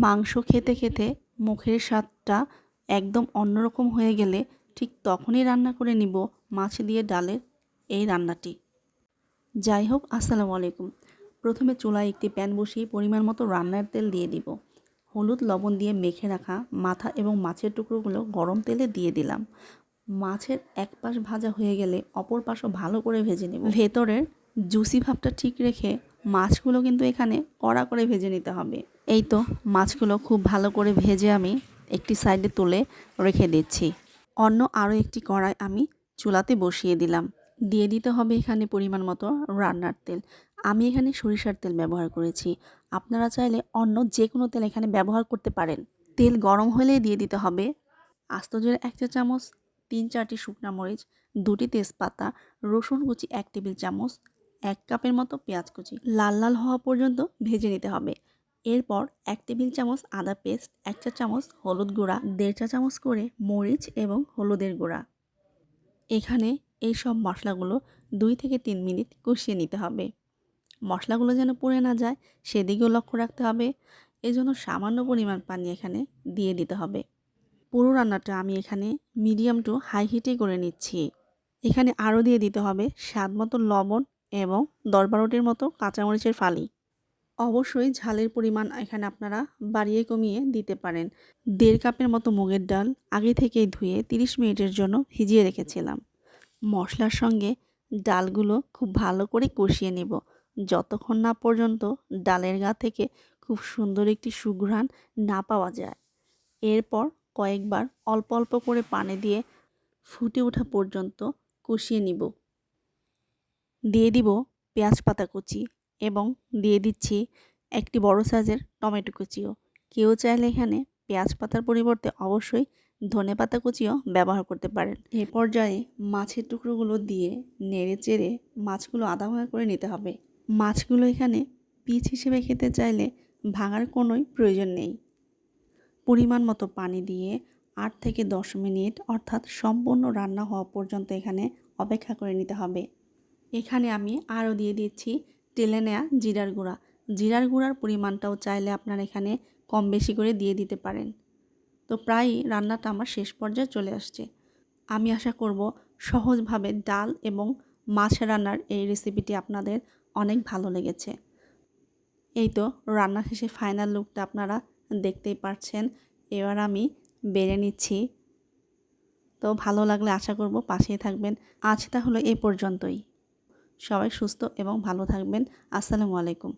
মাংস খেতে খেতে মুখের স্বাদটা একদম অন্যরকম হয়ে গেলে ঠিক তখনই রান্না করে নিব মাছ দিয়ে ডালের এই রান্নাটি। যাই হোক, আসসালামু আলাইকুম। প্রথমে চুলায় একটি প্যান বসিয়ে পরিমাণ মতো রান্নার তেল দিয়ে দিব। হলুদ লবণ দিয়ে মেখে রাখা মাথা এবং মাছের টুকরোগুলো গরম তেলে দিয়ে দিলাম। মাছের এক পাশ ভাজা হয়ে গেলে অপর পাশও ভালো করে ভেজে নেব। ভেতরের জুসি ভাবটা ঠিক রেখে মাছগুলো কিন্তু এখানে কড়া করে ভেজে নিতে হবে। এই তো মাছগুলো খুব ভালো করে ভেজে আমি একটি সাইডে তুলে রেখে দিচ্ছি। অন্য আরও একটি কড়াই আমি চুলাতে বসিয়ে দিলাম। দিয়ে দিতে হবে এখানে পরিমাণ মতো রান্নার তেল। আমি এখানে সরিষার তেল ব্যবহার করেছি। আপনারা চাইলে অন্য যে কোনো তেল এখানে ব্যবহার করতে পারেন। তেল গরম হলেই দিয়ে দিতে হবে। আস্ত জোরে এক চা চামচ, তিন চারটি শুকনা মরিচ, দুটি তেজপাতা, রসুন কুচি এক টেবিল চামচ এক কাপের মতো পেঁয়াজ কুচি। লাল লাল হওয়া পর্যন্ত ভেজে নিতে হবে। এরপর এক টেবিল চামচ আদা পেস্ট, এক চা চামচ হলুদ গুঁড়া, দেড় চা চামচ করে মরিচ এবং হলুদের গুঁড়া। এখানে এই সব মশলাগুলো দুই থেকে তিন মিনিট কষিয়ে নিতে হবে। মশলাগুলো যেন পুড়ে না যায়, সেদিকেও লক্ষ্য রাখতে হবে। এজন্য সামান্য পরিমাণ পানি এখানে দিয়ে দিতে হবে। পুরো রান্নাটা আমি এখানে মিডিয়াম টু হাই হিটে করে নিচ্ছি। এখানে আরও দিয়ে দিতে হবে স্বাদ মতো লবণ এবং দশ মতো কাঁচামরিচের ফালি। অবশ্যই ঝালের পরিমাণ এখানে আপনারা বাড়িয়ে কমিয়ে দিতে পারেন। দেড় কাপের মতো মুগের ডাল আগে থেকেই ধুয়ে 30 মিনিটের জন্য ভিজিয়ে রেখেছিলাম। মশলার সঙ্গে ডালগুলো খুব ভালো করে কষিয়ে নেব। যতক্ষণ না পর্যন্ত ডালের গা থেকে খুব সুন্দর একটি সুঘ্রাণ না পাওয়া যায়। এরপর কয়েকবার অল্প অল্প করে পানি দিয়ে ফুটে ওঠা পর্যন্ত কষিয়ে নিব। দিয়ে দিব পেঁয়াজ পাতা কুচি এবং দিয়ে দিচ্ছি একটি বড় সাইজের টমেটো কুচিও। কেউ চাইলে এখানে পেঁয়াজ পাতার পরিবর্তে অবশ্যই ধনে পাতা কুচিও ব্যবহার করতে পারেন। এ পর্যায়ে মাছের টুকরোগুলো দিয়ে নেড়ে চেড়ে মাছগুলো আধা ভাঙা করে নিতে হবে। মাছগুলো এখানে পিচ হিসেবে খেতে চাইলে ভাঙার কোনোই প্রয়োজন নেই। পরিমাণ মতো পানি দিয়ে আট থেকে দশ মিনিট অর্থাৎ সম্পূর্ণ রান্না হওয়া পর্যন্ত এখানে অপেক্ষা করে নিতে হবে। এখানে আমি আরও দিয়ে দিচ্ছি তেলে নেয়া জিরার গুঁড়া। জিরার গুঁড়ার পরিমাণটাও চাইলে আপনারা এখানে কম বেশি করে দিয়ে দিতে পারেন। তো প্রায়ই রান্নাটা আমার শেষ পর্যায়ে চলে আসছে। আমি আশা করব সহজভাবে ডাল এবং মাছ রান্নার এই রেসিপিটি আপনাদের অনেক ভালো লেগেছে। এই তো রান্না শেষে ফাইনাল লুকটা আপনারা দেখতেই পারছেন। এবার আমি বেড়ে নিচ্ছি। তো ভালো লাগলে আশা করব পাশেই থাকবেন। আজ তাহলে এই পর্যন্তই। সবাই সুস্থ এবং ভালো থাকবেন। আসসালামু আলাইকুম।